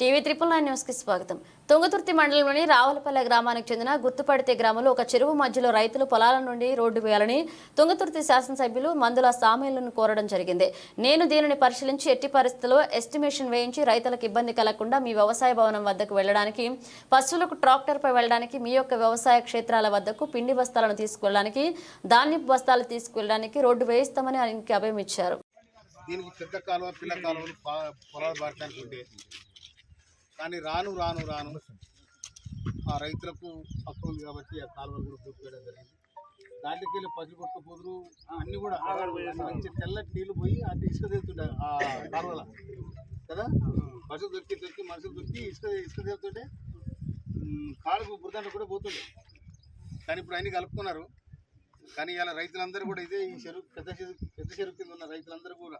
TV triple nine న్యూస్కి స్వాగతం. తుంగతుర్తి మండలంలోని రావులపల్లె గ్రామానికి చెందిన గుర్తుపడితే గ్రామంలో ఒక చెరువు మధ్యలో రైతులు పొలాల నుండి రోడ్డు వేయాలని తుంగతుర్తి శాసనసభ్యులు మందుల సామీలను కోరడం జరిగింది. నేను దీనిని పరిశీలించి ఎట్టి పరిస్థితుల్లో ఎస్టిమేషన్ వేయించి రైతులకు ఇబ్బంది కలగకుండా మీ వ్యవసాయ భవనం వద్దకు వెళ్ళడానికి పశువులకు ట్రాక్టర్పై వెళ్ళడానికి మీ యొక్క వ్యవసాయ క్షేత్రాల వద్దకు పిండి బస్తాలను తీసుకువెళ్ళడానికి ధాన్యపు బస్తాలు తీసుకువెళ్ళడానికి రోడ్డు వేయిస్తామని ఆయనకి అభయం ఇచ్చారు. దీనికి పెద్ద కాలువ పిల్ల కాలువలు పొలాలు పాడటానికి కానీ రాను రాను రాను ఆ రైతులకు హక్కు ఉంది కాబట్టి ఆ కాలువలు కూడా పూర్తి చేయడం జరిగింది. దాంట్లోకి వెళ్ళి పసులు కొట్టుకుపోదురు అన్ని కూడా మంచి తెల్లటి నీళ్ళు పోయి అది ఇసుక తెలుతుండే ఆ కాలువల. కదా? పశువులు దొరికి దొరికి మనుషులు దొరికి ఇసుక ఇసుక తెలుతుంటే కాలుకు బురదండ కూడా పోతుండే. కానీ ఇప్పుడు అన్ని కలుపుకున్నారు. కానీ ఇలా రైతులందరూ కూడా ఇదే ఈ చెరువు పెద్ద చెరువు పెద్ద చెరువు కింద ఉన్న రైతులందరూ కూడా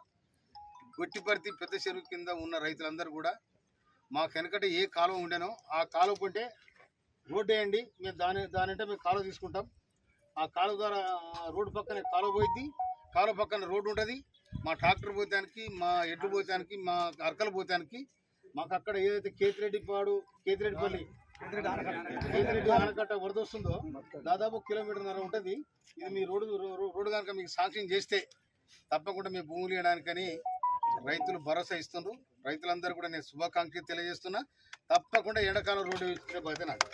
గొట్టిపర్తి పెద్ద చెరువు కింద ఉన్న రైతులందరూ కూడా మాకు వెనకట ఏ కాలువ ఉండేనో ఆ కాలువ కొంటే రోడ్డు వేయండి మేము దాని దాని అంటే మేము కాలువ తీసుకుంటాం. ఆ కాలువ ద్వారా రోడ్డు పక్కనే కాలువ పోయిద్ది. కాలువ పక్కన రోడ్డు ఉంటుంది. మా ట్రాక్టర్ పోతానికి మా ఎడ్లు పోతానికి మా అరకలు పోతానికి మాకు అక్కడ ఏదైతే కేతిరెడ్డి పాడు కేతిరెడ్డిపల్లి కేతిరెడ్డి ఆనకట్ట వరద వస్తుందో దాదాపు కిలోమీటర్న్నర ఉంటుంది. ఇది మీ రోడ్డు రోడ్డు కనుక మీకు సాంక్షన్ చేస్తే తప్పకుండా మీ భూములు ఇవ్వడానికని రైతులు భరోసా ఇస్తున్నారు రైతులందరూ కూడా నేను శుభాకాంక్షలు తెలియజేస్తున్నా. తప్పకుండా ఎండాకాలం రోడ్డు ఇచ్చే బాధ్యత నాకు.